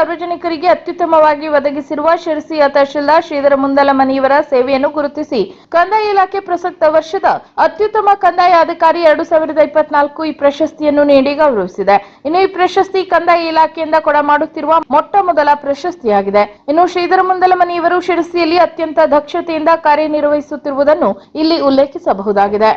ಸಾರ್ವಜನಿಕರಿಗೆ ಅತ್ಯುತ್ತಮವಾಗಿ ಒದಗಿಸಿರುವ ಶಿರಸಿಯ ತಹಶೀಲ್ದಾರ್ ಶ್ರೀಧರ ಮುಂದಲಮನಿಯವರ ಸೇವೆಯನ್ನು ಗುರುತಿಸಿ ಕಂದಾಯ ಇಲಾಖೆ ಪ್ರಸಕ್ತ ವರ್ಷದ ಅತ್ಯುತ್ತಮ ಕಂದಾಯ ಅಧಿಕಾರಿ ಎರಡು ಸಾವಿರದ ಇಪ್ಪತ್ನಾಲ್ಕು ಈ ಪ್ರಶಸ್ತಿಯನ್ನು ನೀಡಿ ಗೌರವಿಸಿದೆ. ಇನ್ನು ಈ ಪ್ರಶಸ್ತಿ ಕಂದಾಯ ಇಲಾಖೆಯಿಂದ ಕೊಡಮಾಡುತ್ತಿರುವ ಮೊಟ್ಟ ಮೊದಲ ಪ್ರಶಸ್ತಿಯಾಗಿದೆ. ಇನ್ನು ಶ್ರೀಧರ ಮುಂದಲಮನಿಯವರು ಶಿರಸಿಯಲ್ಲಿ ಅತ್ಯಂತ ದಕ್ಷತೆಯಿಂದ ಕಾರ್ಯನಿರ್ವಹಿಸುತ್ತಿರುವುದನ್ನು ಇಲ್ಲಿ ಉಲ್ಲೇಖಿಸಬಹುದಾಗಿದೆ.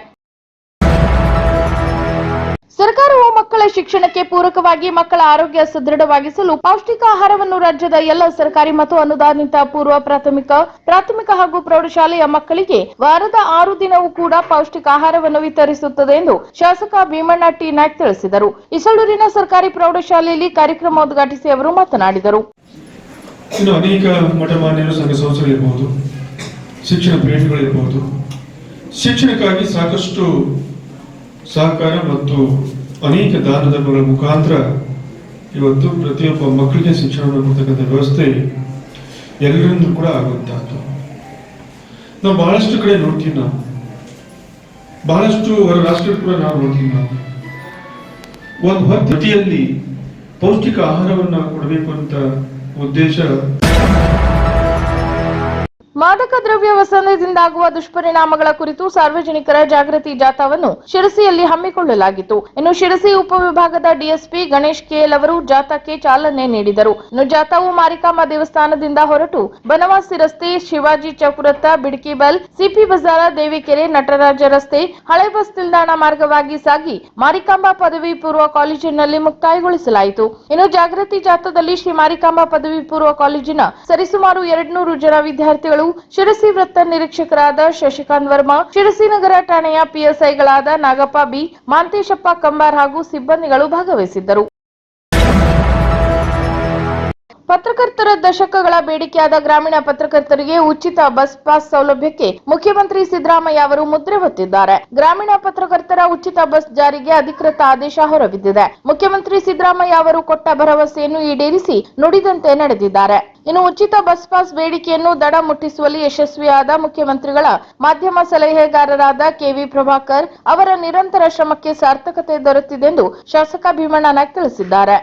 ಸರ್ಕಾರವು ಮಕ್ಕಳ ಶಿಕ್ಷಣಕ್ಕೆ ಪೂರಕವಾಗಿ ಮಕ್ಕಳ ಆರೋಗ್ಯ ಸದೃಢವಾಗಿಸಲು ಪೌಷ್ಟಿಕ ಆಹಾರವನ್ನು ರಾಜ್ಯದ ಎಲ್ಲ ಸರ್ಕಾರಿ ಮತ್ತು ಅನುದಾನಿತ ಪೂರ್ವ ಪ್ರಾಥಮಿಕ ಪ್ರಾಥಮಿಕ ಹಾಗೂ ಪ್ರೌಢಶಾಲೆಯ ಮಕ್ಕಳಿಗೆ ವಾರದ ಆರು ದಿನವೂ ಕೂಡ ಪೌಷ್ಟಿಕ ಆಹಾರವನ್ನು ವಿತರಿಸುತ್ತದೆ ಎಂದು ಶಾಸಕ ಭೀಮಣ್ಣ ಟಿ. ನಾಯ್ಕ್ ತಿಳಿಸಿದರು. ಇಸಳೂರಿನ ಸರ್ಕಾರಿ ಪ್ರೌಢಶಾಲೆಯಲ್ಲಿ ಕಾರ್ಯಕ್ರಮ ಉದ್ಘಾಟಿಸಿ ಅವರು ಮಾತನಾಡಿದರು. ಶಿಕ್ಷಣಕ್ಕಾಗಿ ಸಾಕಷ್ಟು ಸಹಕಾರ ಮತ್ತು ಅನೇಕ ದಾನ ಧರ್ಮಗಳ ಮುಖಾಂತರ ಇವತ್ತು ಪ್ರತಿಯೊಬ್ಬ ಮಕ್ಕಳಿಗೆ ಶಿಕ್ಷಣವನ್ನು ಕೊಡ್ತಕ್ಕಂಥ ವ್ಯವಸ್ಥೆ ಎಲ್ಲರಿಂದ ಕೂಡ ಆಗುವಂತಹದ್ದು ನಾವು ಬಹಳಷ್ಟು ಕಡೆ ನೋಡ್ತೀವಿ ನಾವು. ಬಹಳಷ್ಟು ಹೊರ ರಾಷ್ಟ್ರ ಕೂಡ ನಾವು ನೋಡ್ತೀವಿ ನಾವು. ಒಂದು ಹೊತ್ತಿಯಲ್ಲಿ ಪೌಷ್ಟಿಕ ಆಹಾರವನ್ನು ಕೊಡಬೇಕು ಅಂತ ಉದ್ದೇಶ ಮಾದಕ ದ್ರವ್ಯ ವ್ಯಸನದಿಂದಾಗುವ ದುಷ್ಪರಿಣಾಮಗಳ ಕುರಿತು ಸಾರ್ವಜನಿಕರ ಜಾಗೃತಿ ಜಾಥಾವನ್ನು ಶಿರಸಿಯಲ್ಲಿ ಹಮ್ಮಿಕೊಳ್ಳಲಾಗಿತ್ತು. ಇನ್ನು ಶಿರಸಿ ಉಪವಿಭಾಗದ ಡಿಎಸ್ಪಿ ಗಣೇಶ್ ಕೆಎಲ್ ಅವರು ಜಾಥಾಕ್ಕೆ ಚಾಲನೆ ನೀಡಿದರು. ಇನ್ನು ಜಾಥಾವು ಮಾರಿಕಾಂಬ ದೇವಸ್ಥಾನದಿಂದ ಹೊರಟು ಬನವಾಸಿ ರಸ್ತೆ ಶಿವಾಜಿ ಚೌಕುರತ್ತ ಬಿಡ್ಕಿಬಲ್ ಸಿಪಿ ಬಜಾರ, ದೇವಿಕೆರೆ, ನಟರಾಜ ರಸ್ತೆ, ಹಳೆ ಬಸ್ ನಿಲ್ದಾಣ ಮಾರ್ಗವಾಗಿ ಸಾಗಿ ಮಾರಿಕಾಂಬಾ ಪದವಿ ಪೂರ್ವ ಕಾಲೇಜಿನಲ್ಲಿ ಮುಕ್ತಾಯಗೊಳಿಸಲಾಯಿತು. ಇನ್ನು ಜಾಗೃತಿ ಜಾಥಾದಲ್ಲಿ ಶ್ರೀ ಮಾರಿಕಾಂಬಾ ಪದವಿ ಪೂರ್ವ ಕಾಲೇಜಿನ ಸರಿಸುಮಾರು ಎರಡ್ನೂರು ಜನ ವಿದ್ಯಾರ್ಥಿಗಳು ಶಿರಸಿ ವೃತ್ತ ನಿರೀಕ್ಷಕರಾದ ಶಶಿಕಾಂತ್ ವರ್ಮಾ ಶಿರಸಿ ನಗರ ಠಾಣೆಯ ಪಿಎಸ್ಐಗಳಾದ ನಾಗಪ್ಪ ಬಿ, ಮಾಂತೇಶಪ್ಪ ಕಂಬಾರ್ ಹಾಗೂ ಸಿಬ್ಬಂದಿಗಳು ಭಾಗವಹಿಸಿದ್ದರು. ಪತ್ರಕರ್ತರ ದಶಕಗಳ ಬೇಡಿಕೆಯಾದ ಗ್ರಾಮೀಣ ಪತ್ರಕರ್ತರಿಗೆ ಉಚಿತ ಬಸ್ ಪಾಸ್ ಸೌಲಭ್ಯಕ್ಕೆ ಮುಖ್ಯಮಂತ್ರಿ ಸಿದ್ದರಾಮಯ್ಯ ಅವರು ಮುದ್ರೆ ಒತ್ತಿದ್ದಾರೆ ಗ್ರಾಮೀಣ ಪತ್ರಕರ್ತರ ಉಚಿತ ಬಸ್ ಜಾರಿಗೆ ಅಧಿಕೃತ ಆದೇಶ ಹೊರಬಿದ್ದಿದೆ. ಮುಖ್ಯಮಂತ್ರಿ ಸಿದ್ದರಾಮಯ್ಯ ಅವರು ಕೊಟ್ಟ ಭರವಸೆಯನ್ನು ಈಡೇರಿಸಿ ನುಡಿದಂತೆ ನಡೆದಿದ್ದಾರೆ. ಇನ್ನು ಉಚಿತ ಬಸ್ ಪಾಸ್ ಬೇಡಿಕೆಯನ್ನು ದಡ ಮುಟ್ಟಿಸುವಲ್ಲಿ ಯಶಸ್ವಿಯಾದ ಮುಖ್ಯಮಂತ್ರಿಗಳ ಮಾಧ್ಯಮ ಸಲಹೆಗಾರರಾದ ಕೆವಿ ಪ್ರಭಾಕರ್ ಅವರ ನಿರಂತರ ಶ್ರಮಕ್ಕೆ ಸಾರ್ಥಕತೆ ದೊರೆತಿದೆ ಎಂದು ಶಾಸಕ ಭೀಮಣ್ಣ ನಾಯ್ಕ್ ತಿಳಿಸಿದ್ದಾರೆ.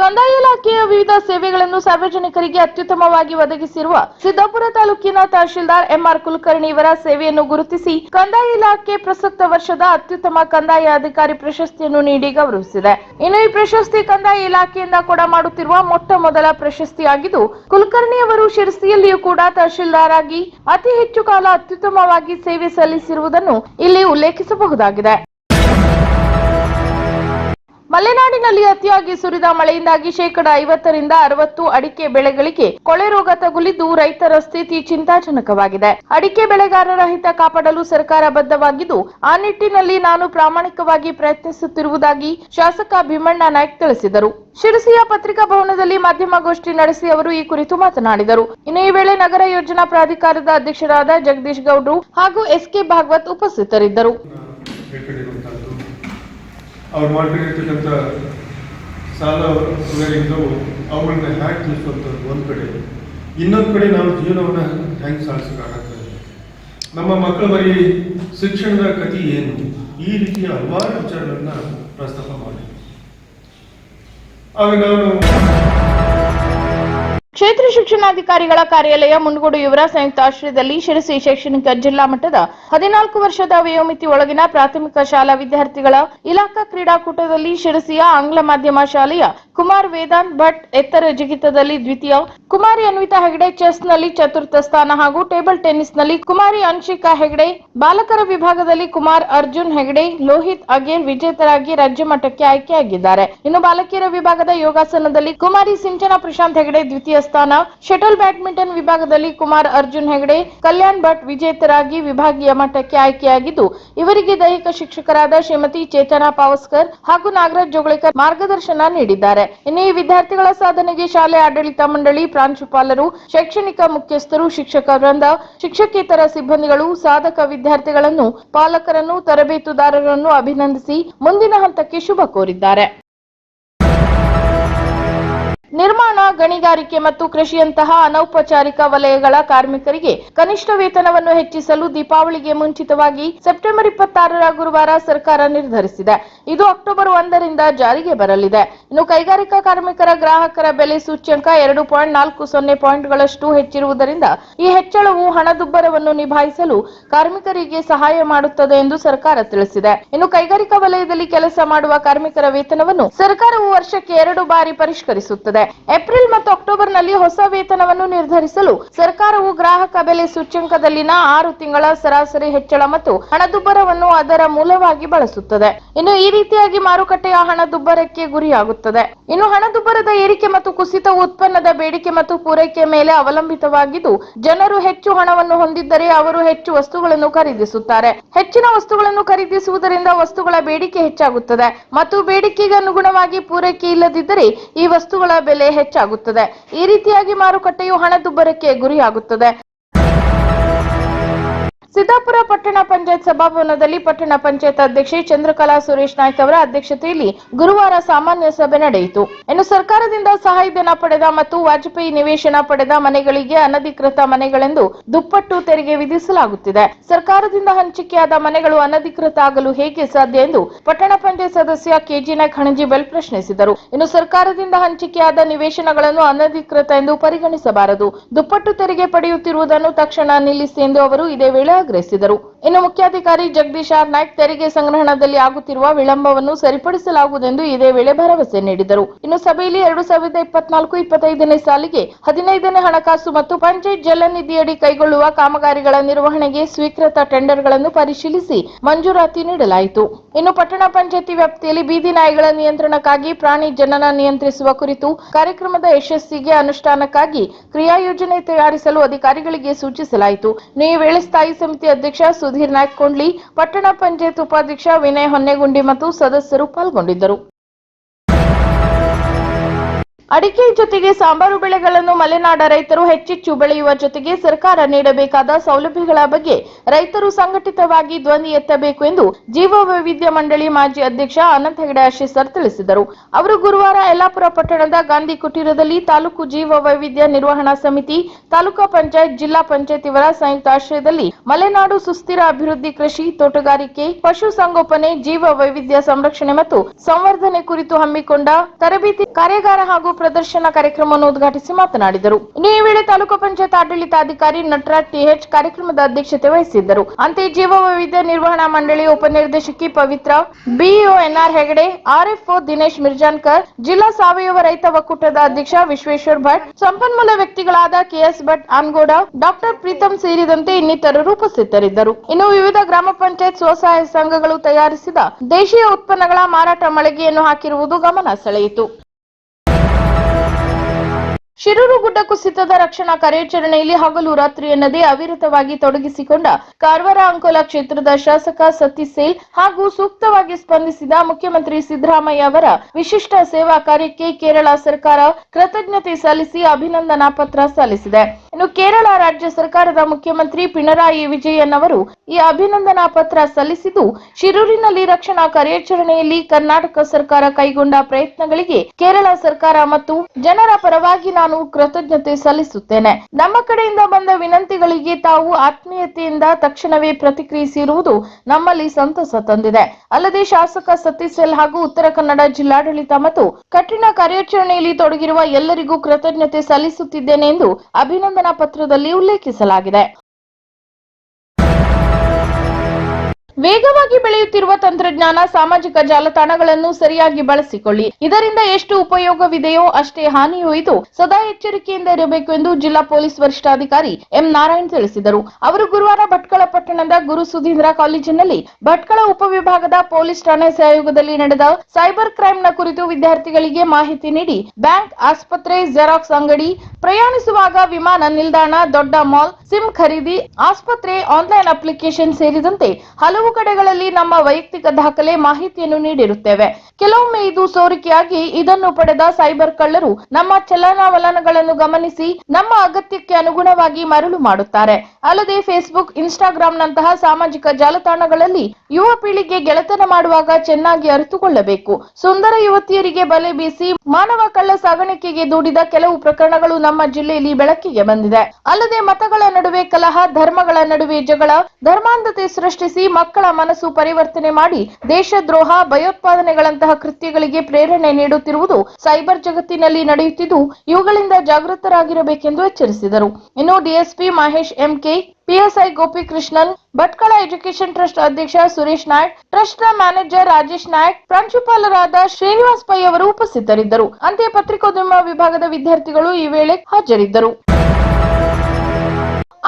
ಕಂದಾಯ ಇಲಾಖೆಯ ವಿವಿಧ ಸೇವೆಗಳನ್ನು ಸಾರ್ವಜನಿಕರಿಗೆ ಅತ್ಯುತ್ತಮವಾಗಿ ಒದಗಿಸಿರುವ ಸಿದ್ದಾಪುರ ತಾಲೂಕಿನ ತಹಶೀಲ್ದಾರ್ ಎಂಆರ್ ಕುಲಕರ್ಣಿ ಇವರ ಸೇವೆಯನ್ನು ಗುರುತಿಸಿ ಕಂದಾಯ ಇಲಾಖೆ ಪ್ರಸಕ್ತ ವರ್ಷದ ಅತ್ಯುತ್ತಮ ಕಂದಾಯ ಅಧಿಕಾರಿ ಪ್ರಶಸ್ತಿಯನ್ನು ನೀಡಿ ಗೌರವಿಸಿದೆ. ಇನ್ನು ಈ ಪ್ರಶಸ್ತಿ ಕಂದಾಯ ಇಲಾಖೆಯಿಂದ ಕೊಡಮಾಡುತ್ತಿರುವ ಮೊಟ್ಟ ಮೊದಲ ಪ್ರಶಸ್ತಿಯಾಗಿದ್ದು, ಕುಲಕರ್ಣಿ ಅವರು ಶಿರಸಿಯಲ್ಲಿಯೂ ಕೂಡ ತಹಶೀಲ್ದಾರ್ ಆಗಿ ಅತಿ ಹೆಚ್ಚು ಕಾಲ ಅತ್ಯುತ್ತಮವಾಗಿ ಸೇವೆ ಸಲ್ಲಿಸಿರುವುದನ್ನು ಇಲ್ಲಿ ಉಲ್ಲೇಖಿಸಬಹುದಾಗಿದೆ. ಮಲೆನಾಡಿನಲ್ಲಿ ಅತಿಯಾಗಿ ಸುರಿದ ಮಳೆಯಿಂದಾಗಿ ಶೇಕಡ ಐವತ್ತರಿಂದ ಅರವತ್ತು ಅಡಿಕೆ ಬೆಳೆಗಳಿಗೆ ಕೊಳೆ ರೋಗ ತಗುಲಿದ್ದು ರೈತರ ಸ್ಥಿತಿ ಚಿಂತಾಜನಕವಾಗಿದೆ. ಅಡಿಕೆ ಬೆಳೆಗಾರರ ಹಿತ ಕಾಪಾಡಲು ಸರ್ಕಾರ ಬದ್ಧವಾಗಿದ್ದು, ಆ ನಿಟ್ಟಿನಲ್ಲಿ ನಾನು ಪ್ರಾಮಾಣಿಕವಾಗಿ ಪ್ರಯತ್ನಿಸುತ್ತಿರುವುದಾಗಿ ಶಾಸಕ ಭೀಮಣ್ಣ ನಾಯ್ಕ್ ತಿಳಿಸಿದರು. ಶಿರಸಿಯ ಪತ್ರಿಕಾ ಭವನದಲ್ಲಿ ಮಾಧ್ಯಮಗೋಷ್ಠಿ ನಡೆಸಿ ಅವರು ಈ ಕುರಿತು ಮಾತನಾಡಿದರು. ಇನ್ನು ಈ ವೇಳೆ ನಗರ ಯೋಜನಾ ಪ್ರಾಧಿಕಾರದ ಅಧ್ಯಕ್ಷರಾದ ಜಗದೀಶ್ ಗೌಡ್ರು ಹಾಗೂ ಎಸ್ಕೆ ಭಾಗವತ್ ಉಪಸ್ಥಿತರಿದ್ದರು. ಅವ್ರು ಮಾಡ್ಕೊಂಡಿರ್ತಕ್ಕಂಥ ಸಾಲ ಸುಧಾರಿದ್ದವು ಅವುಗಳನ್ನ ಹ್ಯಾಕ್ ತಿಳಿಸುವಂಥದ್ದು ಒಂದು ಕಡೆ. ಇನ್ನೊಂದು ಕಡೆ ನಾವು ಜೀವನವನ್ನು ಹೆಂಗೆ ಸಾಧಿಸೋಕ್ಕಾಗತ್ತದೆ ನಮ್ಮ ಮಕ್ಕಳ ಬರಿ ಶಿಕ್ಷಣದ ಕಥೆ ಏನು? ಈ ರೀತಿಯ ಹಲವಾರು ವಿಚಾರಗಳನ್ನ ಪ್ರಸ್ತಾಪ ಮಾಡಿ ಆಗ ನಾನು ಕ್ಷೇತ್ರ ಶಿಕ್ಷಣಾಧಿಕಾರಿಗಳ ಕಾರ್ಯಾಲಯ ಮುಂಡಗೋಡು ಯುವರ ಸಂಯುಕ್ತ ಆಶ್ರಯದಲ್ಲಿ ಶಿರಸಿ ಶೈಕ್ಷಣಿಕ ಜಿಲ್ಲಾ ಮಟ್ಟದ ಹದಿನಾಲ್ಕು ವರ್ಷದ ವಯೋಮಿತಿ ಒಳಗಿನ ಪ್ರಾಥಮಿಕ ಶಾಲಾ ವಿದ್ಯಾರ್ಥಿಗಳ ಇಲಾಖಾ ಕ್ರೀಡಾಕೂಟದಲ್ಲಿ ಶಿರಸಿಯ ಆಂಗ್ಲ ಮಾಧ್ಯಮ ಶಾಲೆಯ ಕುಮಾರ್ ವೇದಾಂತ್ ಭಟ್ ಎತ್ತರ ಜಿಗಿತದಲ್ಲಿ ದ್ವಿತೀಯ, ಕುಮಾರಿ ಅನ್ವಿತಾ ಹೆಗಡೆ ಚೆಸ್ನಲ್ಲಿ ಚತುರ್ಥ ಸ್ಥಾನ ಹಾಗೂ ಟೇಬಲ್ ಟೆನ್ನಿಸ್ನಲ್ಲಿ ಕುಮಾರಿ ಅನ್ಶಿಕಾ ಹೆಗಡೆ, ಬಾಲಕರ ವಿಭಾಗದಲ್ಲಿ ಕುಮಾರ್ ಅರ್ಜುನ್ ಹೆಗಡೆ, ಲೋಹಿತ್ ಅಗೇರ್ ವಿಜೇತರಾಗಿ ರಾಜ್ಯ ಮಟ್ಟಕ್ಕೆ ಆಯ್ಕೆಯಾಗಿದ್ದಾರೆ. ಇನ್ನು ಬಾಲಕಿಯರ ವಿಭಾಗದ ಯೋಗಾಸನದಲ್ಲಿ ಕುಮಾರಿ ಸಿಂಚನಾ ಪ್ರಶಾಂತ್ ಹೆಗಡೆ ದ್ವಿತೀಯ ಸ್ಥಾನ ಶಟಲ್ ಬ್ಯಾಡ್ಮಿಂಟನ್ ವಿಭಾಗದಲ್ಲಿ ಕುಮಾರ್ ಅರ್ಜುನ್ ಹೆಗಡೆ, ಕಲ್ಯಾಣ್ ಭಟ್ ವಿಜೇತರಾಗಿ ವಿಭಾಗೀಯ ಮಟ್ಟಕ್ಕೆ ಆಯ್ಕೆಯಾಗಿದ್ದು, ಇವರಿಗೆ ದೈಹಿಕ ಶಿಕ್ಷಕರಾದ ಶ್ರೀಮತಿ ಚೇತನಾ ಪಾವಸ್ಕರ್ ಹಾಗೂ ನಾಗರಾಜ್ ಜೋಗಳೇಕರ್ ಮಾರ್ಗದರ್ಶನ ನೀಡಿದ್ದಾರೆ. ಇನ್ನು ಈ ವಿದ್ಯಾರ್ಥಿಗಳ ಸಾಧನೆಗೆ ಶಾಲೆ ಆಡಳಿತ ಮಂಡಳಿ, ಪ್ರಾಂಶುಪಾಲರು, ಶೈಕ್ಷಣಿಕ ಮುಖ್ಯಸ್ಥರು, ಶಿಕ್ಷಕ ವೃಂದ, ಶಿಕ್ಷಕೇತರ ಸಿಬ್ಬಂದಿಗಳು, ಸಾಧಕ ವಿದ್ಯಾರ್ಥಿಗಳನ್ನು ಪಾಲಕರನ್ನು, ತರಬೇತುದಾರರನ್ನು ಅಭಿನಂದಿಸಿ ಮುಂದಿನ ಹಂತಕ್ಕೆ ಶುಭ ಕೋರಿದ್ದಾರೆ. ನಿರ್ಮಾಣ, ಗಣಿಗಾರಿಕೆ ಮತ್ತು ಕೃಷಿಯಂತಹ ಅನೌಪಚಾರಿಕ ವಲಯಗಳ ಕಾರ್ಮಿಕರಿಗೆ ಕನಿಷ್ಠ ವೇತನವನ್ನು ಹೆಚ್ಚಿಸಲು ದೀಪಾವಳಿಗೆ ಮುಂಚಿತವಾಗಿ ಸೆಪ್ಟೆಂಬರ್ ಇಪ್ಪತ್ತಾರರ ಗುರುವಾರ ಸರ್ಕಾರ ನಿರ್ಧರಿಸಿದೆ. ಇದು ಅಕ್ಟೋಬರ್ ಒಂದರಿಂದ ಜಾರಿಗೆ ಬರಲಿದೆ. ಇನ್ನು ಕೈಗಾರಿಕಾ ಕಾರ್ಮಿಕರ ಗ್ರಾಹಕರ ಬೆಲೆ ಸೂಚ್ಯಂಕ ಎರಡು ಪಾಯಿಂಟ್ ನಾಲ್ಕು ಸೊನ್ನೆ ಪಾಯಿಂಟ್ಗಳಷ್ಟು ಹೆಚ್ಚಿರುವುದರಿಂದ ಈ ಹೆಚ್ಚಳವು ಹಣದುಬ್ಬರವನ್ನು ನಿಭಾಯಿಸಲು ಕಾರ್ಮಿಕರಿಗೆ ಸಹಾಯ ಮಾಡುತ್ತದೆ ಎಂದು ಸರ್ಕಾರ ತಿಳಿಸಿದೆ. ಇನ್ನು ಕೈಗಾರಿಕಾ ವಲಯದಲ್ಲಿ ಕೆಲಸ ಮಾಡುವ ಕಾರ್ಮಿಕರ ವೇತನವನ್ನು ಸರ್ಕಾರವು ವರ್ಷಕ್ಕೆ ಎರಡು ಬಾರಿ ಪರಿಷ್ಕರಿಸುತ್ತದೆ. ಏಪ್ರಿಲ್ ಮತ್ತು ಅಕ್ಟೋಬರ್ನಲ್ಲಿ ಹೊಸ ವೇತನವನ್ನು ನಿರ್ಧರಿಸಲು ಸರ್ಕಾರವು ಗ್ರಾಹಕ ಬೆಲೆ ಸೂಚ್ಯಂಕದಲ್ಲಿನ ಆರು ತಿಂಗಳ ಸರಾಸರಿ ಹೆಚ್ಚಳ ಮತ್ತು ಹಣದುಬ್ಬರವನ್ನು ಅದರ ಮೂಲವಾಗಿ ಬಳಸುತ್ತದೆ. ಇನ್ನು ಈ ರೀತಿಯಾಗಿ ಮಾರುಕಟ್ಟೆಯ ಹಣದುಬ್ಬರಕ್ಕೆ ಗುರಿಯಾಗುತ್ತದೆ. ಇನ್ನು ಹಣದುಬ್ಬರದ ಏರಿಕೆ ಮತ್ತು ಕುಸಿತವು ಉತ್ಪನ್ನದ ಬೇಡಿಕೆ ಮತ್ತು ಪೂರೈಕೆ ಮೇಲೆ ಅವಲಂಬಿತವಾಗಿದ್ದು, ಜನರು ಹೆಚ್ಚು ಹಣವನ್ನು ಹೊಂದಿದ್ದರೆ ಅವರು ಹೆಚ್ಚು ವಸ್ತುಗಳನ್ನು ಖರೀದಿಸುತ್ತಾರೆ. ಹೆಚ್ಚಿನ ವಸ್ತುಗಳನ್ನು ಖರೀದಿಸುವುದರಿಂದ ವಸ್ತುಗಳ ಬೇಡಿಕೆ ಹೆಚ್ಚಾಗುತ್ತದೆ. ಮತ್ತು ಬೇಡಿಕೆಗೆ ಅನುಗುಣವಾಗಿ ಪೂರೈಕೆ ಇಲ್ಲದಿದ್ದರೆ ಈ ವಸ್ತುಗಳ ಬೆಲೆ ಹೆಚ್ಚಾಗುತ್ತದೆ. ಈ ರೀತಿಯಾಗಿ ಮಾರುಕಟ್ಟೆಯು ಹಣದುಬ್ಬರಕ್ಕೆ ಗುರಿಯಾಗುತ್ತದೆ. ಸಿದ್ದಾಪುರ ಪಟ್ಟಣ ಪಂಚಾಯತ್ ಸಭಾಭವನದಲ್ಲಿ ಪಟ್ಟಣ ಪಂಚಾಯತ್ ಅಧ್ಯಕ್ಷೆ ಚಂದ್ರಕಲಾ ಸುರೇಶ್ ನಾಯ್ಕ್ ಅವರ ಅಧ್ಯಕ್ಷತೆಯಲ್ಲಿ ಗುರುವಾರ ಸಾಮಾನ್ಯ ಸಭೆ ನಡೆಯಿತು. ಇನ್ನು ಸರ್ಕಾರದಿಂದ ಸಹಾಯಧನ ಪಡೆದ ಮತ್ತು ವಾಜಪೇಯಿ ನಿವೇಶನ ಪಡೆದ ಮನೆಗಳಿಗೆ ಅನಧಿಕೃತ ಮನೆಗಳೆಂದು ದುಪ್ಪಟ್ಟು ತೆರಿಗೆ ವಿಧಿಸಲಾಗುತ್ತಿದೆ. ಸರ್ಕಾರದಿಂದ ಹಂಚಿಕೆಯಾದ ಮನೆಗಳು ಅನಧಿಕೃತ ಆಗಲು ಹೇಗೆ ಸಾಧ್ಯ ಎಂದು ಪಟ್ಟಣ ಪಂಚಾಯತ್ ಸದಸ್ಯ ಕೆಜಿ ನಾಯ್ಕ್ ಹಣಜಿಬೆಲ್ ಪ್ರಶ್ನಿಸಿದರು. ಇನ್ನು ಸರ್ಕಾರದಿಂದ ಹಂಚಿಕೆಯಾದ ನಿವೇಶನಗಳನ್ನು ಅನಧಿಕೃತ ಎಂದು ಪರಿಗಣಿಸಬಾರದು. ದುಪ್ಪಟ್ಟು ತೆರಿಗೆ ಪಡೆಯುತ್ತಿರುವುದನ್ನು ತಕ್ಷಣ ನಿಲ್ಲಿಸಿ ಎಂದು ಅವರು ಇದೇ ವೇಳೆ ಆಗ್ರಹಿಸಿದರು. ಇನ್ನು ಮುಖ್ಯಾಧಿಕಾರಿ ಜಗದೀಶ್ ಆರ್ ನಾಯ್ಕ್ ತೆರಿಗೆ ಸಂಗ್ರಹಣದಲ್ಲಿ ಆಗುತ್ತಿರುವ ವಿಳಂಬವನ್ನು ಸರಿಪಡಿಸಲಾಗುವುದೆಂದು ಇದೇ ವೇಳೆ ಭರವಸೆ ನೀಡಿದರು. ಇನ್ನು ಸಭೆಯಲ್ಲಿ ಎರಡು ಸಾವಿರದ ಇಪ್ಪತ್ನಾಲ್ಕು, ಇಪ್ಪತ್ತೈದನೇ ಸಾಲಿಗೆ ಹದಿನೈದನೇ ಹಣಕಾಸು ಮತ್ತು ಪಂಚಾಯತ್ ಜಲನಿಧಿಯಡಿ ಕೈಗೊಳ್ಳುವ ಕಾಮಗಾರಿಗಳ ನಿರ್ವಹಣೆಗೆ ಸ್ವೀಕೃತ ಟೆಂಡರ್ಗಳನ್ನು ಪರಿಶೀಲಿಸಿ ಮಂಜೂರಾತಿ ನೀಡಲಾಯಿತು. ಇನ್ನು ಪಟ್ಟಣ ಪಂಚಾಯತಿ ವ್ಯಾಪ್ತಿಯಲ್ಲಿ ಬೀದಿ ನಾಯಿಗಳ ನಿಯಂತ್ರಣಕ್ಕಾಗಿ ಪ್ರಾಣಿ ಜನನ ನಿಯಂತ್ರಿಸುವ ಕುರಿತು ಕಾರ್ಯಕ್ರಮದ ಯಶಸ್ಸಿಗೆ ಅನುಷ್ಠಾನಕ್ಕಾಗಿ ಕ್ರಿಯಾ ಯೋಜನೆ ತಯಾರಿಸಲು ಅಧಿಕಾರಿಗಳಿಗೆ ಸೂಚಿಸಲಾಯಿತು. ಈ ವೇಳೆ ಸ್ಥಾಯಿ ಸಮಿತಿ ಅಧ್ಯಕ್ಷ ಸುಧೀರ್ ನಾಯ್ಕೊಂಡ್ಲಿ ಪಟ್ಟಣ ಪಂಚಾಯತ್ ಉಪಾಧ್ಯಕ್ಷ ವಿನಯ್ ಹೊನ್ನೆಗುಂಡಿ ಮತ್ತು ಸದಸ್ಯರು ಪಾಲ್ಗೊಂಡಿದ್ದರು. ಅಡಿಕೆ ಜೊತೆಗೆ ಸಾಂಬಾರು ಬೆಳೆಗಳನ್ನು ಮಲೆನಾಡ ರೈತರು ಹೆಚ್ಚೆಚ್ಚು ಬೆಳೆಯುವ ಜೊತೆಗೆ ಸರ್ಕಾರ ನೀಡಬೇಕಾದ ಸೌಲಭ್ಯಗಳ ಬಗ್ಗೆ ರೈತರು ಸಂಘಟಿತವಾಗಿ ಧ್ವನಿ ಎತ್ತಬೇಕು ಎಂದು ಜೀವ ವೈವಿಧ್ಯ ಮಂಡಳಿ ಮಾಜಿ ಅಧ್ಯಕ್ಷ ಅನಂತ ಹೆಗಡೆ ಅಶೀಸರ್ ತಿಳಿಸಿದರು. ಅವರು ಗುರುವಾರ ಯಲ್ಲಾಪುರ ಪಟ್ಟಣದ ಗಾಂಧಿ ಕುಟೀರದಲ್ಲಿ ತಾಲೂಕು ಜೀವ ವೈವಿಧ್ಯ ನಿರ್ವಹಣಾ ಸಮಿತಿ, ತಾಲೂಕಾ ಪಂಚಾಯತ್, ಜಿಲ್ಲಾ ಪಂಚಾಯತ್ ಇವರ ಸಂಯುಕ್ತ ಆಶ್ರಯದಲ್ಲಿ ಮಲೆನಾಡು ಸುಸ್ಥಿರ ಅಭಿವೃದ್ಧಿ ಕೃಷಿ ತೋಟಗಾರಿಕೆ, ಪಶು ಸಂಗೋಪನೆ, ಜೀವ ವೈವಿಧ್ಯ ಸಂರಕ್ಷಣೆ ಮತ್ತು ಸಂವರ್ಧನೆ ಕುರಿತು ಹಮ್ಮಿಕೊಂಡ ತರಬೇತಿ ಕಾರ್ಯಾಗಾರ ಹಾಗೂ ಪ್ರದರ್ಶನ ಕಾರ್ಯಕ್ರಮವನ್ನು ಉದ್ಘಾಟಿಸಿ ಮಾತನಾಡಿದರು. ಇನ್ನು ಈ ವೇಳೆ ತಾಲೂಕು ಪಂಚಾಯತ್ ಆಡಳಿತಾಧಿಕಾರಿ ನಟರಾಜ್ ಟಿಎಚ್ ಕಾರ್ಯಕ್ರಮದ ಅಧ್ಯಕ್ಷತೆ ವಹಿಸಿದ್ದರು. ಅಂತೆಯೇ ಜೀವ ವೈವಿಧ್ಯ ನಿರ್ವಹಣಾ ಮಂಡಳಿ ಉಪನಿರ್ದೇಶಕಿ Pavitra, BEO NR Hegde, RFO Dinesh Mirjankar, ಜಿಲ್ಲಾ ಸಾವಯವ ರೈತ ಒಕ್ಕೂಟದ ಅಧ್ಯಕ್ಷ ವಿಶ್ವೇಶ್ವರ್ ಭಟ್, ಸಂಪನ್ಮೂಲ ವ್ಯಕ್ತಿಗಳಾದ ಕೆಎಸ್ ಭಟ್ ಆನ್ಗೋಡ, ಡಾಕ್ಟರ್ ಪ್ರೀತಮ್ ಸೇರಿದಂತೆ ಇನ್ನಿತರರು ಉಪಸ್ಥಿತರಿದ್ದರು. ಇನ್ನು ವಿವಿಧ ಗ್ರಾಮ ಪಂಚಾಯತ್ ಸ್ವಸಹಾಯ ಸಂಘಗಳು ತಯಾರಿಸಿದ ದೇಶೀಯ ಉತ್ಪನ್ನಗಳ ಮಾರಾಟ ಮಳಿಗೆಯನ್ನು ಹಾಕಿರುವುದು ಗಮನ ಸೆಳೆಯಿತು. ಶಿರೂರು ಗುಡ್ಡ ಕುಸಿತದ ರಕ್ಷಣಾ ಕಾರ್ಯಾಚರಣೆಯಲ್ಲಿ ಹಗಲು ರಾತ್ರಿ ಎನ್ನದೇ ಅವಿರತವಾಗಿ ತೊಡಗಿಸಿಕೊಂಡ ಕಾರವಾರ ಅಂಕೋಲಾ ಕ್ಷೇತ್ರದ ಶಾಸಕ ಸತೀಶ್ ಸೇಲ್ ಹಾಗೂ ಸೂಕ್ತವಾಗಿ ಸ್ಪಂದಿಸಿದ ಮುಖ್ಯಮಂತ್ರಿ ಸಿದ್ದರಾಮಯ್ಯ ಅವರ ವಿಶಿಷ್ಟ ಸೇವಾ ಕಾರ್ಯಕ್ಕೆ ಕೇರಳ ಸರ್ಕಾರ ಕೃತಜ್ಞತೆ ಸಲ್ಲಿಸಿ ಅಭಿನಂದನಾ ಪತ್ರ ಸಲ್ಲಿಸಿದೆ. ಇನ್ನು ಕೇರಳ ರಾಜ್ಯ ಸರ್ಕಾರದ ಮುಖ್ಯಮಂತ್ರಿ ಪಿಣರಾಯಿ ವಿಜಯನ್ ಅವರು ಈ ಅಭಿನಂದನಾ ಪತ್ರ ಸಲ್ಲಿಸಿದ್ದು, ಶಿರೂರಿನಲ್ಲಿ ರಕ್ಷಣಾ ಕಾರ್ಯಾಚರಣೆಯಲ್ಲಿ ಕರ್ನಾಟಕ ಸರ್ಕಾರ ಕೈಗೊಂಡ ಪ್ರಯತ್ನಗಳಿಗೆ ಕೇರಳ ಸರ್ಕಾರ ಮತ್ತು ಜನರ ಪರವಾಗಿ ನಾನು ಕೃತಜ್ಞತೆ ಸಲ್ಲಿಸುತ್ತೇನೆ. ನಮ್ಮ ಕಡೆಯಿಂದ ಬಂದ ವಿನಂತಿಗಳಿಗೆ ತಾವು ಆತ್ಮೀಯತೆಯಿಂದ ತಕ್ಷಣವೇ ಪ್ರತಿಕ್ರಿಯಿಸಿರುವುದು ನಮ್ಮಲ್ಲಿ ಸಂತಸ ತಂದಿದೆ. ಅಲ್ಲದೆ ಶಾಸಕ ಸತೀಶ್ ಸೆಲ್ ಹಾಗೂ ಉತ್ತರ ಕನ್ನಡ ಜಿಲ್ಲಾಡಳಿತ ಮತ್ತು ಕಠಿಣ ಕಾರ್ಯಾಚರಣೆಯಲ್ಲಿ ತೊಡಗಿರುವ ಎಲ್ಲರಿಗೂ ಕೃತಜ್ಞತೆ ಸಲ್ಲಿಸುತ್ತಿದ್ದೇನೆ ಎಂದು ಅಭಿನಂದನಾ ಪತ್ರದಲ್ಲಿ ಉಲ್ಲೇಖಿಸಲಾಗಿದೆ. ವೇಗವಾಗಿ ಬೆಳೆಯುತ್ತಿರುವ ತಂತ್ರಜ್ಞಾನ, ಸಾಮಾಜಿಕ ಜಾಲತಾಣಗಳನ್ನು ಸರಿಯಾಗಿ ಬಳಸಿಕೊಳ್ಳಿ. ಇದರಿಂದ ಎಷ್ಟು ಉಪಯೋಗವಿದೆಯೋ ಅಷ್ಟೇ ಹಾನಿಯೂ ಇದು. ಸದಾ ಎಚ್ಚರಿಕೆಯಿಂದ ಇರಬೇಕು ಎಂದು ಜಿಲ್ಲಾ ಪೊಲೀಸ್ ವರಿಷ್ಠಾಧಿಕಾರಿ ಎಂ. ನಾರಾಯಣ್ ತಿಳಿಸಿದರು. ಅವರು ಗುರುವಾರ ಭಟ್ಕಳ ಪಟ್ಟಣದ ಗುರು ಸುಧೀಂದ್ರ ಕಾಲೇಜಿನಲ್ಲಿ ಭಟ್ಕಳ ಉಪವಿಭಾಗದ ಪೊಲೀಸ್ ಠಾಣೆ ಸಹಯೋಗದಲ್ಲಿ ನಡೆದ ಸೈಬರ್ ಕ್ರೈಂನ ಕುರಿತು ವಿದ್ಯಾರ್ಥಿಗಳಿಗೆ ಮಾಹಿತಿ ನೀಡಿ ಬ್ಯಾಂಕ್ ಆಸ್ಪತ್ರೆ, ಜೆರಾಕ್ಸ್ ಅಂಗಡಿ, ಪ್ರಯಾಣಿಸುವಾಗ ವಿಮಾನ ನಿಲ್ದಾಣ, ದೊಡ್ಡ ಮಾಲ್, ಸಿಮ್ ಖರೀದಿ, ಆಸ್ಪತ್ರೆ, ಆನ್ಲೈನ್ ಅಪ್ಲಿಕೇಶನ್ ಸೇರಿದಂತೆ ಹಲವು ಕೆಲವು ಕಡೆಗಳಲ್ಲಿ ನಮ್ಮ ವೈಯಕ್ತಿಕ ದಾಖಲೆ ಮಾಹಿತಿಯನ್ನು ನೀಡಿರುತ್ತೇವೆ. ಕೆಲವೊಮ್ಮೆ ಇದು ಸೋರಿಕೆಯಾಗಿ ಇದನ್ನು ಪಡೆದ ಸೈಬರ್ ಕಳ್ಳರು ನಮ್ಮ ಚಲನವಲನಗಳನ್ನು ಗಮನಿಸಿ ನಮ್ಮ ಅಗತ್ಯಕ್ಕೆ ಅನುಗುಣವಾಗಿ ಮರಳು ಮಾಡುತ್ತಾರೆ. ಅಲ್ಲದೆ ಫೇಸ್ಬುಕ್, ಇನ್ಸ್ಟಾಗ್ರಾಂನಂತಹ ಸಾಮಾಜಿಕ ಜಾಲತಾಣಗಳಲ್ಲಿ ಯುವ ಪೀಳಿಗೆ ಗೆಳೆತನ ಮಾಡುವಾಗ ಚೆನ್ನಾಗಿ ಅರಿತುಕೊಳ್ಳಬೇಕು. ಸುಂದರ ಯುವತಿಯರಿಗೆ ಬಲೆ ಬೀಸಿ ಮಾನವ ಕಳ್ಳ ಸಾಗಾಣಿಕೆಗೆ ದೂಡಿದ ಕೆಲವು ಪ್ರಕರಣಗಳು ನಮ್ಮ ಜಿಲ್ಲೆಯಲ್ಲಿ ಬೆಳಕಿಗೆ ಬಂದಿದೆ. ಅಲ್ಲದೆ ಮತಗಳ ನಡುವೆ ಕಲಹ, ಧರ್ಮಗಳ ನಡುವೆ ಜಗಳ, ಧರ್ಮಾಂಧತೆ ಸೃಷ್ಟಿಸಿ ಮಕ್ಕಳ ಮನಸ್ಸು ಪರಿವರ್ತನೆ ಮಾಡಿ ದೇಶದ್ರೋಹ, ಭಯೋತ್ಪಾದನೆಗಳಂತಹ ಕೃತ್ಯಗಳಿಗೆ ಪ್ರೇರಣೆ ನೀಡುತ್ತಿರುವುದು ಸೈಬರ್ ಜಗತ್ತಿನಲ್ಲಿ ನಡೆಯುತ್ತಿದ್ದು, ಇವುಗಳಿಂದ ಜಾಗೃತರಾಗಿರಬೇಕೆಂದು ಎಚ್ಚರಿಸಿದರು. ಇನ್ನು DSP Mahesh MK, PSI Gopikrishnan, Bhatkal education trust ಅಧ್ಯಕ್ಷ ಸುರೇಶ್ ನಾಯ್ಕ್ ಟ್ರಸ್ಟ್ನ ಮ್ಯಾನೇಜರ್ ರಾಜೇಶ್ ನಾಯ್ಕ್, ಪ್ರಾಂಶುಪಾಲರಾದ ಶ್ರೀನಿವಾಸ್ ಪೈ ಅವರು ಉಪಸ್ಥಿತರಿದ್ದರು. ಅಂತೆ ಪತ್ರಿಕೋದ್ಯಮ ವಿಭಾಗದ ವಿದ್ಯಾರ್ಥಿಗಳು ಈ ವೇಳೆ ಹಾಜರಿದ್ದರು.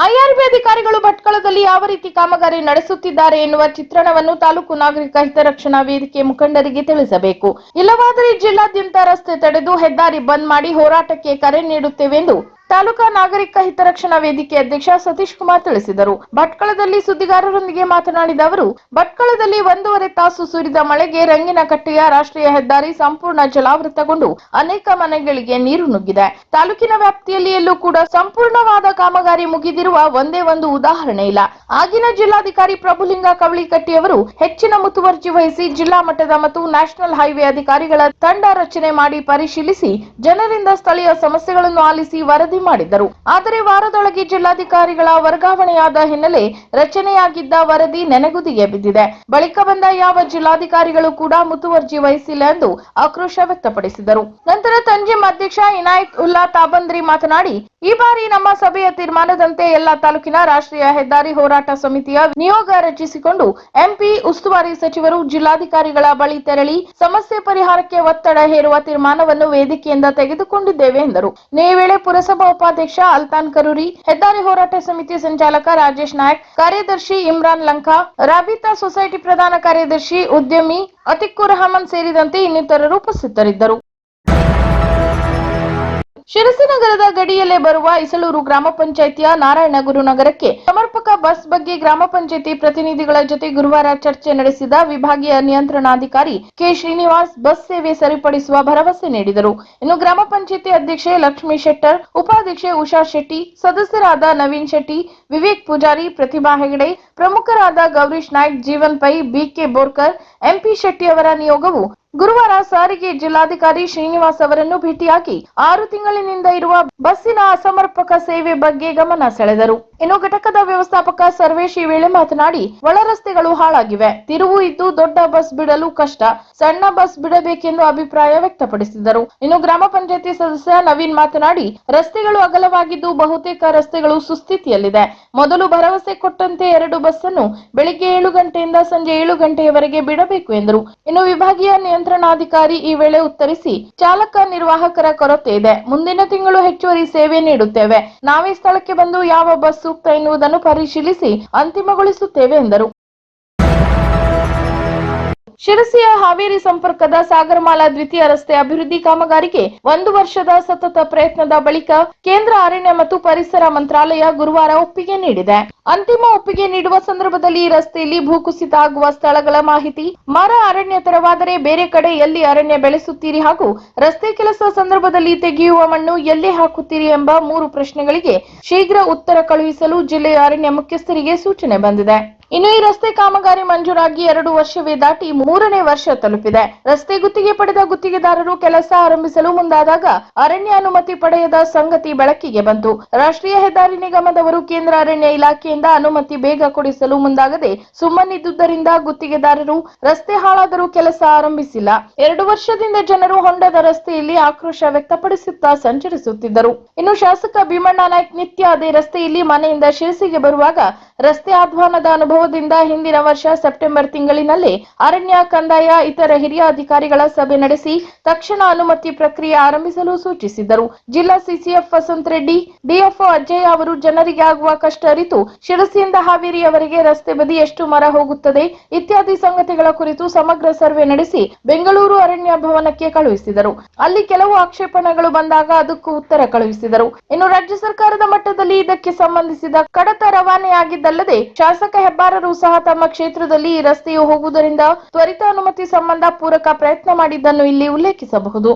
ಐಆರ್ಬಿ ಅಧಿಕಾರಿಗಳು ಭಟ್ಕಳದಲ್ಲಿ ಯಾವ ರೀತಿ ಕಾಮಗಾರಿ ನಡೆಸುತ್ತಿದ್ದಾರೆ ಎನ್ನುವ ಚಿತ್ರಣವನ್ನು ತಾಲೂಕು ನಾಗರಿಕ ಹಿತರಕ್ಷಣಾ ವೇದಿಕೆ ಮುಖಂಡರಿಗೆ ತಿಳಿಸಬೇಕು. ಇಲ್ಲವಾದರೆ ಜಿಲ್ಲಾದ್ಯಂತ ರಸ್ತೆ ತಡೆದು ಹೆದ್ದಾರಿ ಬಂದ್ ಮಾಡಿ ಹೋರಾಟಕ್ಕೆ ಕರೆ ನೀಡುತ್ತೇವೆ ಎಂದು ತಾಲೂಕಾ ನಾಗರಿಕ ಹಿತರಕ್ಷಣಾ ವೇದಿಕೆ ಅಧ್ಯಕ್ಷ ಸತೀಶ್ ಕುಮಾರ್ ತಿಳಿಸಿದರು. ಭಟ್ಕಳದಲ್ಲಿ ಸುದ್ದಿಗಾರರೊಂದಿಗೆ ಮಾತನಾಡಿದ ಅವರು, ಭಟ್ಕಳದಲ್ಲಿ ಒಂದೂವರೆ ತಾಸು ಸುರಿದ ಮಳೆಗೆ ರಂಗಿನಕಟ್ಟೆಯ ರಾಷ್ಟ್ರೀಯ ಹೆದ್ದಾರಿ ಸಂಪೂರ್ಣ ಜಲಾವೃತಗೊಂಡು ಅನೇಕ ಮನೆಗಳಿಗೆ ನೀರು ನುಗ್ಗಿದೆ. ತಾಲೂಕಿನ ವ್ಯಾಪ್ತಿಯಲ್ಲಿ ಎಲ್ಲೂ ಕೂಡ ಸಂಪೂರ್ಣವಾದ ಕಾಮಗಾರಿ ಮುಗಿದಿರುವ ಒಂದೇ ಒಂದು ಉದಾಹರಣೆ ಇಲ್ಲ. ಆಗಿನ ಜಿಲ್ಲಾಧಿಕಾರಿ ಪ್ರಭುಲಿಂಗ ಕವಳಿಕಟ್ಟಿಯವರು ಹೆಚ್ಚಿನ ಮುತುವರ್ಜಿ ವಹಿಸಿ ಜಿಲ್ಲಾ ಮಟ್ಟದ ಮತ್ತು ನ್ಯಾಷನಲ್ ಹೈವೇ ಅಧಿಕಾರಿಗಳ ತಂಡ ರಚನೆ ಮಾಡಿ ಪರಿಶೀಲಿಸಿ, ಜನರಿಂದ ಸ್ಥಳೀಯ ಸಮಸ್ಯೆಗಳನ್ನು ಆಲಿಸಿ ವರದಿ ಮಾಡಿದ್ದರು. ಆದರೆ ವಾರದೊಳಗೆ ಜಿಲ್ಲಾಧಿಕಾರಿಗಳ ವರ್ಗಾವಣೆಯಾದ ಹಿನ್ನೆಲೆ ರಚನೆಯಾಗಿದ್ದ ವರದಿ ನೆನೆಗುದಿಗೆ ಬಿದ್ದಿದೆ. ಬಳಿಕ ಬಂದ ಯಾವ ಜಿಲ್ಲಾಧಿಕಾರಿಗಳು ಕೂಡ ಮುತುವರ್ಜಿ ವಹಿಸಿಲ್ಲ ಎಂದು ಆಕ್ರೋಶ ವ್ಯಕ್ತಪಡಿಸಿದರು. ನಂತರ ತಂಜಿಮ್ ಅಧ್ಯಕ್ಷ ಇನಾಯತ್ ಉಲ್ಲಾ ತಾಬಂದ್ರಿ ಮಾತನಾಡಿ, ಈ ಬಾರಿ ನಮ್ಮ ಸಭೆಯ ತೀರ್ಮಾನದಂತೆ ಎಲ್ಲಾ ತಾಲೂಕಿನ ರಾಷ್ಟ್ರೀಯ ಹೆದ್ದಾರಿ ಹೋರಾಟ ಸಮಿತಿಯ ನಿಯೋಗ ರಚಿಸಿಕೊಂಡು ಎಂಪಿ ಉಸ್ತುವಾರಿ ಸಚಿವರು ಜಿಲ್ಲಾಧಿಕಾರಿಗಳ ಬಳಿ ತೆರಳಿ ಸಮಸ್ಯೆ ಪರಿಹಾರಕ್ಕೆ ಒತ್ತಡ ಹೇರುವ ತೀರ್ಮಾನವನ್ನು ವೇದಿಕೆಯಿಂದ ತೆಗೆದುಕೊಂಡಿದ್ದೇವೆ ಎಂದರು. ಇದೇ ವೇಳೆ ಪುರಸಭಾ ಉಪಾಧ್ಯಕ್ಷ ಅಲ್ತಾನ್ ಕರೂರಿ ಹೆದ್ದಾರಿ ಹೋರಾಟ ಸಮಿತಿ ಸಂಚಾಲಕ ರಾಜೇಶ್ ನಾಯಕ್ ಕಾರ್ಯದರ್ಶಿ ಇಮ್ರಾನ್ ಲಂಕಾ ರಾಬಿತಾ ಸೊಸೈಟಿ ಪ್ರಧಾನ ಕಾರ್ಯದರ್ಶಿ ಉದ್ಯಮಿ ಅತಿಕ್ಕೂರ್ ರಹಮಾನ್ ಸೇರಿದಂತೆ ಇನ್ನಿತರರು ಉಪಸ್ಥಿತರಿದ್ದರು ಶಿರಸಿ ನಗರದ ಗಡಿಯಲ್ಲೇ ಬರುವ ಇಸಲೂರು ಗ್ರಾಮ ಪಂಚಾಯಿತಿಯ ನಾರಾಯಣಗುರು ನಗರಕ್ಕೆ ಸಮರ್ಪಕ ಬಸ್ ಬಗ್ಗೆ ಗ್ರಾಮ ಪಂಚಾಯಿತಿ ಪ್ರತಿನಿಧಿಗಳ ಜೊತೆ ಗುರುವಾರ ಚರ್ಚೆ ನಡೆಸಿದ ವಿಭಾಗೀಯ ನಿಯಂತ್ರಣಾಧಿಕಾರಿ ಕೆ ಶ್ರೀನಿವಾಸ್ ಬಸ್ ಸೇವೆ ಸರಿಪಡಿಸುವ ಭರವಸೆ ನೀಡಿದರು. ಇನ್ನು ಗ್ರಾಮ ಪಂಚಾಯಿತಿ ಅಧ್ಯಕ್ಷೆ ಲಕ್ಷ್ಮೀ ಶೆಟ್ಟರ್, ಉಪಾಧ್ಯಕ್ಷೆ ಉಷಾ ಶೆಟ್ಟಿ, ಸದಸ್ಯರಾದ ನವೀನ್ ಶೆಟ್ಟಿ, ವಿವೇಕ್ ಪೂಜಾರಿ, ಪ್ರತಿಭಾ ಹೆಗಡೆ, ಪ್ರಮುಖರಾದ ಗೌರೀಶ್ ನಾಯ್ಕ್, ಜೀವನ್ ಪೈ ಬಿಕೆ ಬೋರ್ಕರ್ ಎಂಪಿ ಶೆಟ್ಟಿ ಅವರ ನಿಯೋಗವು ಗುರುವಾರ ಸಾರಿಗೆ ಜಿಲ್ಲಾಧಿಕಾರಿ ಶ್ರೀನಿವಾಸ್ ಅವರನ್ನು ಭೇಟಿಯಾಗಿ ಆರು ತಿಂಗಳಿನಿಂದ ಇರುವ ಬಸ್ಸಿನ ಅಸಮರ್ಪಕ ಸೇವೆ ಬಗ್ಗೆ ಗಮನ ಸೆಳೆದರು. ಇನ್ನು ಘಟಕದ ವ್ಯವಸ್ಥಾಪಕ ಸರ್ವೇಶ್ ವೇಳೆ ಮಾತನಾಡಿ, ಒಳ ರಸ್ತೆಗಳು ಹಾಳಾಗಿವೆ. ತಿರುವು ಇದ್ದು ದೊಡ್ಡ ಬಸ್ ಬಿಡಲು ಕಷ್ಟ. ಸಣ್ಣ ಬಸ್ ಬಿಡಬೇಕೆಂದು ಅಭಿಪ್ರಾಯ ವ್ಯಕ್ತಪಡಿಸಿದರು. ಇನ್ನು ಗ್ರಾಮ ಪಂಚಾಯತಿ ಸದಸ್ಯ ನವೀನ್ ಮಾತನಾಡಿ, ರಸ್ತೆಗಳು ಅಗಲವಾಗಿದ್ದು ಬಹುತೇಕ ರಸ್ತೆಗಳು ಸುಸ್ಥಿತಿಯಲ್ಲಿದೆ. ಮೊದಲು ಭರವಸೆ ಕೊಟ್ಟಂತೆ ಎರಡು ಬಸ್ ಅನ್ನು ಬೆಳಿಗ್ಗೆ ಏಳು ಗಂಟೆಯಿಂದ ಸಂಜೆ ಏಳು ಗಂಟೆಯವರೆಗೆ ಬಿಡಬೇಕು ಎಂದರು. ಇನ್ನು ವಿಭಾಗೀಯ ನಿಯಂತ್ರಣಾಧಿಕಾರಿ ಈ ವೇಳೆ ಉತ್ತರಿಸಿ, ಚಾಲಕ ನಿರ್ವಾಹಕರ ಕೊರತೆ ಇದೆ. ಮುಂದಿನ ತಿಂಗಳು ಹೆಚ್ಚುವರಿ ಸೇವೆ ನೀಡುತ್ತೇವೆ. ನಾವೇ ಸ್ಥಳಕ್ಕೆ ಬಂದು ಯಾವ ಬಸ್, ಸೂಕ್ತ ಎನ್ನುವುದನ್ನು ಪರಿಶೀಲಿಸಿ ಅಂತಿಮಗೊಳಿಸುತ್ತೇವೆ ಎಂದರು. ಶಿರಸಿಯ ಹಾವೇರಿ ಸಂಪರ್ಕದ ಸಾಗರಮಾಲಾ ದ್ವಿತೀಯ ರಸ್ತೆ ಅಭಿವೃದ್ಧಿ ಕಾಮಗಾರಿಗೆ ಒಂದು ವರ್ಷದ ಸತತ ಪ್ರಯತ್ನದ ಬಳಿಕ ಕೇಂದ್ರ ಅರಣ್ಯ ಮತ್ತು ಪರಿಸರ ಮಂತ್ರಾಲಯ ಗುರುವಾರ ಒಪ್ಪಿಗೆ ನೀಡಿದೆ. ಅಂತಿಮ ಒಪ್ಪಿಗೆ ನೀಡುವ ಸಂದರ್ಭದಲ್ಲಿ ಈ ರಸ್ತೆಯಲ್ಲಿ ಭೂಕುಸಿತ ಆಗುವ ಸ್ಥಳಗಳ ಮಾಹಿತಿ ಮರ ಅರಣ್ಯ ತರವಾದರೆ ಬೇರೆ ಕಡೆ ಎಲ್ಲಿ ಅರಣ್ಯ ಬೆಳೆಸುತ್ತೀರಿ ಹಾಗೂ ರಸ್ತೆ ಕೆಲಸ ಸಂದರ್ಭದಲ್ಲಿ ತೆಗೆಯುವ ಮಣ್ಣು ಎಲ್ಲಿ ಹಾಕುತ್ತೀರಿ ಎಂಬ ಮೂರು ಪ್ರಶ್ನೆಗಳಿಗೆ ಶೀಘ್ರ ಉತ್ತರ ಕಳುಹಿಸಲು ಜಿಲ್ಲೆಯ ಅರಣ್ಯ ಮುಖ್ಯಸ್ಥರಿಗೆ ಸೂಚನೆ ಬಂದಿದೆ. ಇನ್ನು ಈ ರಸ್ತೆ ಕಾಮಗಾರಿ ಮಂಜೂರಾಗಿ ಎರಡು ವರ್ಷವೇ ದಾಟಿ ಮೂರನೇ ವರ್ಷ ತಲುಪಿದೆ. ರಸ್ತೆ ಗುತ್ತಿಗೆ ಪಡೆದ ಗುತ್ತಿಗೆದಾರರು ಕೆಲಸ ಆರಂಭಿಸಲು ಮುಂದಾದಾಗ ಅರಣ್ಯ ಅನುಮತಿ ಪಡೆಯದ ಸಂಗತಿ ಬೆಳಕಿಗೆ ಬಂತು. ರಾಷ್ಟ್ರೀಯ ಹೆದ್ದಾರಿ ನಿಗಮದವರು ಕೇಂದ್ರ ಅರಣ್ಯ ಇಲಾಖೆಯಿಂದ ಅನುಮತಿ ಬೇಗ ಕೊಡಿಸಲು ಮುಂದಾಗದೆ ಸುಮ್ಮನಿದ್ದುದರಿಂದ ಗುತ್ತಿಗೆದಾರರು ರಸ್ತೆ ಹಾಳಾದರೂ ಕೆಲಸ ಆರಂಭಿಸಿಲ್ಲ. ಎರಡು ವರ್ಷದಿಂದ ಜನರು ಹೊಂಡದ ರಸ್ತೆಯಲ್ಲಿ ಆಕ್ರೋಶ ವ್ಯಕ್ತಪಡಿಸುತ್ತಾ ಸಂಚರಿಸುತ್ತಿದ್ದರು. ಇನ್ನು ಶಾಸಕ ಭೀಮಣ್ಣ ನಾಯ್ಕ್ ನಿತ್ಯ ಅದೇ ರಸ್ತೆಯಲ್ಲಿ ಮನೆಯಿಂದ ಶಿರಸಿಗೆ ಬರುವಾಗ ರಸ್ತೆ ಆಹ್ವಾನದ ಅನುಭವದಿಂದ ಹಿಂದಿನ ವರ್ಷ ಸೆಪ್ಟೆಂಬರ್ ತಿಂಗಳಿನಲ್ಲಿ ಅರಣ್ಯ, ಕಂದಾಯ, ಇತರ ಹಿರಿಯ ಅಧಿಕಾರಿಗಳ ಸಭೆ ನಡೆಸಿ ತಕ್ಷಣ ಅನುಮತಿ ಪ್ರಕ್ರಿಯೆ ಆರಂಭಿಸಲು ಸೂಚಿಸಿದರು. ಜಿಲ್ಲಾ ಸಿಸಿಎಫ್ ವಸಂತ್ ರೆಡ್ಡಿ, ಡಿಎಫ್ಒ ಅಜಯ್ ಅವರು ಜನರಿಗೆ ಆಗುವ ಕಷ್ಟ ಅರಿತು ಶಿರಸಿಯಿಂದ ಹಾವೇರಿಯವರೆಗೆ ರಸ್ತೆ ಬದಿ ಎಷ್ಟು ಮರ ಹೋಗುತ್ತದೆ ಇತ್ಯಾದಿ ಸಂಗತಿಗಳ ಕುರಿತು ಸಮಗ್ರ ಸರ್ವೆ ನಡೆಸಿ ಬೆಂಗಳೂರು ಅರಣ್ಯ ಭವನಕ್ಕೆ ಕಳುಹಿಸಿದರು. ಅಲ್ಲಿ ಕೆಲವು ಆಕ್ಷೇಪಣೆಗಳು ಬಂದಾಗ ಅದಕ್ಕೂ ಉತ್ತರ ಕಳುಹಿಸಿದರು. ಇನ್ನು ರಾಜ್ಯ ಸರ್ಕಾರದ ಮಟ್ಟದಲ್ಲಿ ಇದಕ್ಕೆ ಸಂಬಂಧಿಸಿದ ಕಡತ ರವಾನೆಯಾಗಿದ್ದ ಇದಲ್ಲದೆ ಶಾಸಕ ಹೆಬ್ಬಾರರು ಸಹ ತಮ್ಮ ಕ್ಷೇತ್ರದಲ್ಲಿ ರಸ್ತೆಯು ಹೋಗುವುದರಿಂದ ತ್ವರಿತ ಅನುಮತಿ ಸಂಬಂಧ ಪೂರಕ ಪ್ರಯತ್ನ ಮಾಡಿದ್ದನ್ನು ಇಲ್ಲಿ ಉಲ್ಲೇಖಿಸಬಹುದು.